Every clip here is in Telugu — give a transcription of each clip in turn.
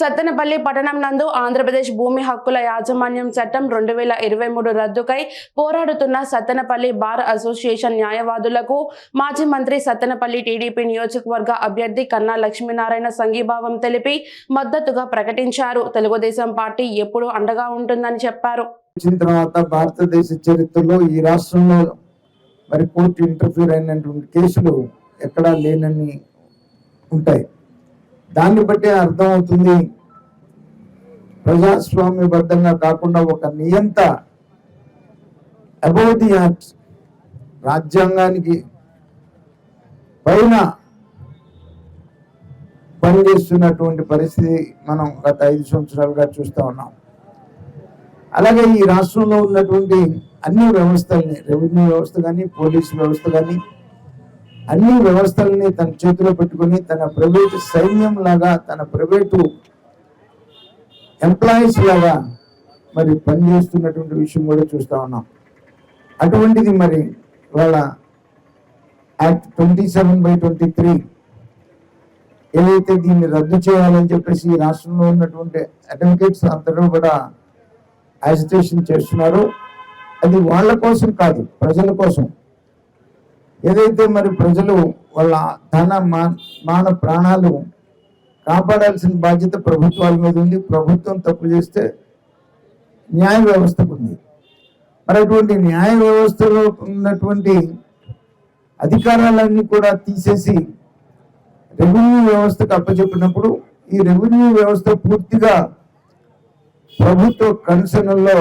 సత్తెనపల్లి పట్టణం నందు ఆంధ్రప్రదేశ్ భూమి హక్కుల యాజమాన్యం చట్టం రెండు వేల ఇరవై మూడు రద్దుకై పోరాడుతున్న సత్తెనపల్లి బార్ అసోసియేషన్ న్యాయవాదులకు మాజీ మంత్రి సత్తెనపల్లి టీడీపీ నియోజకవర్గ అభ్యర్థి కన్నా లక్ష్మీనారాయణ సంఘీభావం తెలిపి మద్దతుగా ప్రకటించారు. తెలుగుదేశం పార్టీ ఎప్పుడూ అండగా ఉంటుందని చెప్పారు. తర్వాత భారతదేశ చరిత్రలో ఈ రాష్ట్రంలో మరి కోర్టు ఇంటర్ఫీర్ అయినటువంటి కేసులు ఎక్కడా లేనని ఉంటాయి. దాన్ని బట్టే అర్థమవుతుంది. ప్రజాస్వామ్యబద్ధంగా కాకుండా ఒక నియంత అబౌవ్ ది యాక్ట్ రాజ్యాంగానికి పైన పనిచేస్తున్నటువంటి పరిస్థితి మనం గత ఐదు సంవత్సరాలుగా చూస్తా ఉన్నాం. అలాగే ఈ రాష్ట్రంలో ఉన్నటువంటి అన్ని వ్యవస్థల్ని రెవెన్యూ వ్యవస్థ కానీ పోలీసు వ్యవస్థ కానీ అన్ని వ్యవస్థల్ని తన చేతిలో పెట్టుకొని తన ప్రైవేటు సైన్యం లాగా తన ప్రైవేటు ఎంప్లాయీస్ లాగా మరి పనిచేస్తున్నటువంటి విషయం కూడా చూస్తా ఉన్నాం. అటువంటిది మరి వాళ్ళ act twenty seven by twenty three ఏదైతే దీన్ని రద్దు చేయాలని చెప్పేసి ఈ రాష్ట్రంలో ఉన్నటువంటి అడ్వకేట్స్ అందరూ కూడా యాజిటేషన్ చేస్తున్నారు. అది వాళ్ళ కోసం కాదు ప్రజల కోసం. ఏదైతే మరి ప్రజలు వాళ్ళ ధన మా- మాన ప్రాణాలు కాపాడాల్సిన బాధ్యత ప్రభుత్వాల మీద ఉంది ప్రభుత్వం తప్పు చేస్తే న్యాయ వ్యవస్థకు ఉంది. మరి అటువంటి న్యాయ వ్యవస్థలో ఉన్నటువంటి అధికారాలన్నీ కూడా తీసేసి రెవెన్యూ వ్యవస్థకు అప్పచెప్పినప్పుడు ఈ రెవెన్యూ వ్యవస్థ పూర్తిగా ప్రభుత్వ కన్సర్న్లో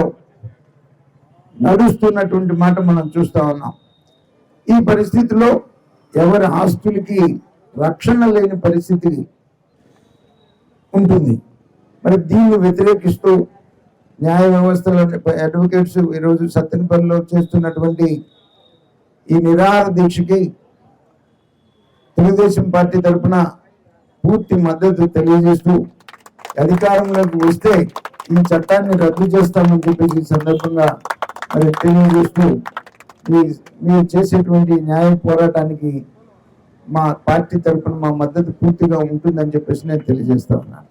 నడుస్తున్నటువంటి మాట మనం చూస్తా ఉన్నాం. ఈ పరిస్థితిలో ఎవరి ఆస్తులకి రక్షణ లేని పరిస్థితి ఉంటుంది. మరి దీన్ని వ్యతిరేకిస్తూ న్యాయ వ్యవస్థలో అడ్వకేట్స్ ఈరోజు సత్తెనపల్లిలో చేస్తున్నటువంటి ఈ నిరాహార దీక్షకి తెలుగుదేశం పార్టీ తరఫున పూర్తి మద్దతు తెలియజేస్తూ అధికారంలోకి వస్తే ఈ చట్టాన్ని రద్దు చేస్తామని చెప్పేసి సందర్భంగా మరి తెలియజేస్తూ మీరు చేసేటువంటి న్యాయ పోరాటానికి మా పార్టీ తరఫున మా మద్దతు పూర్తిగా ఉంటుందని చెప్పేసి నేను తెలియజేస్తా ఉన్నాను.